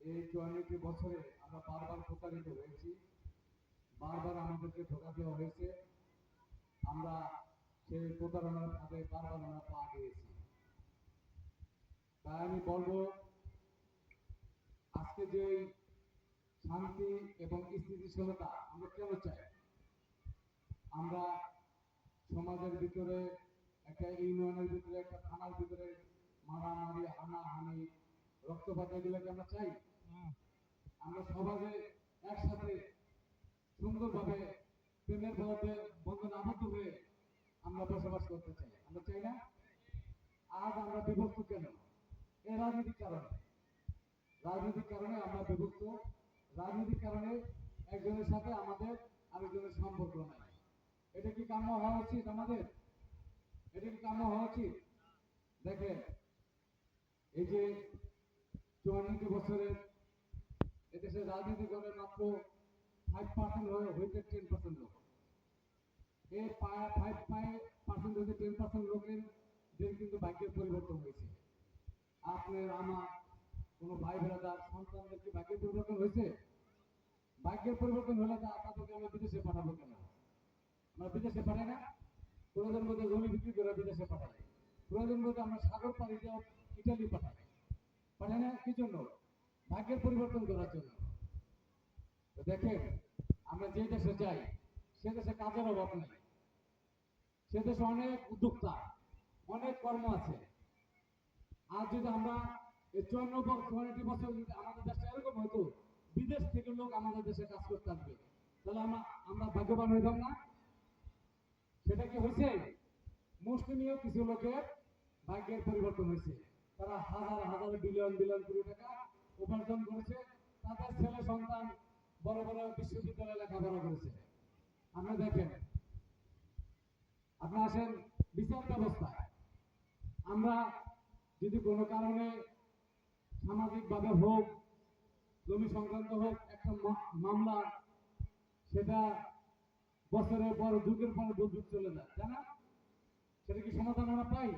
এই চুয়ান্নটি বছরে আমরা বারবার প্রতারিত হয়েছি। বারবার আমাদেরকে ধোকা দেওয়া হয়েছে। আমরা সেই প্রতারণার ফাঁদে বারবার আমরা পা দিয়েছি। তাই আমি বলব, আজকে যে শান্তি এবং স্থিতিশীলতা আমরা কেন চাই? আমরা সমাজের ভিতরে একটা ইউনিয়নের ভিতরে, একটা থানার ভিতরে মারামারি, হানাহানি, রক্তপাত এগুলোকে আমরা চাই? আমরা সমাজে একসাথে সুন্দরভাবে প্রেমের ভাবে বন্ধন আবদ্ধ হয়ে আমরা বসবাস করতে চাই। আমরা চাই না আজ আমরা বিভক্ত কেন? এই রাজনৈতিক কারণে। রাজনৈতিক কারণে আমরা বিভক্ত। রাজনৈতিক কারণে একজনের সাথে আমাদের আরেকজনের সম্পর্ক নাই। এটা কি কাম্য হওয়া উচিত আমাদের? এটা কি কাম্য হওয়া উচিত? দেখেন, এই যে চুয়ান্নটি বছরের এদেশে রাজনীতি করে মাত্র ফাইভ পার্সেন্ট হয়ে, হইতে টেন পার্সেন্ট লোক। এই ফাইভ ফাইভ পার্সেন্ট হইতে টেন পার্সেন্ট লোকের দের কিন্তু ভাগ্যের পরিবর্তন হয়েছে। আপনার, আমার কোনো ভাই বেড়াদার সন্তানদের কি ভাগ্যের পরিবর্তন হয়েছে? ভাগ্যের পরিবর্তন হলে তা তাদেরকে আমরা বিদেশে পাঠাবো কেন? আমরা বিদেশে পাঠাই না? প্রয়োজন মধ্যে জমি বিক্রি করে বিদেশে পাঠাই। প্রয়োজন মধ্যে আমরা সাগর পাড়ি দিয়ে ইটালি পাঠাই। পাঠাই না? কি জন্য? ভাগ্যের পরিবর্তন করার জন্য। দেখেন, আমরা যে দেশে যাই, সে দেশে কাজের অভাব নেই। সে দেশে অনেক উদ্যোক্তা, অনেক কর্ম আছে। আর যদি আমরা এই চুয়ান্ন চুয়ান্নটি বছর যদি আমাদের দেশটা এরকম হতো, বিদেশ থেকে লোক আমাদের দেশে কাজ করতে আসবে। তাহলে আমরা আমরা ভাগ্যবান হইতাম না? সেটা কি হয়েছে মুসলিমীয় কিছু লোকের ভাগ্যের পরিবর্তন হয়েছে তারা হাজার হাজার বিলিয়ন বিলিয়ন কোটি টাকা উপার্জন করেছে। তাদের ছেলে সন্তান বড় বড় বিশ্ববিদ্যালয়ে লেখাপড়া করেছে। আপনি দেখেন, আপনি আসেন বিচার ব্যবস্থায় আমরা যদি কোনো কারণে সামাজিকভাবে হোক, জমি সংক্রান্ত হোক, একটা মামলা, সেটা বছরের পর যুগের পর যুগ চলে যায়, তাই না? সেটা কি সমাধান আমরা পাই?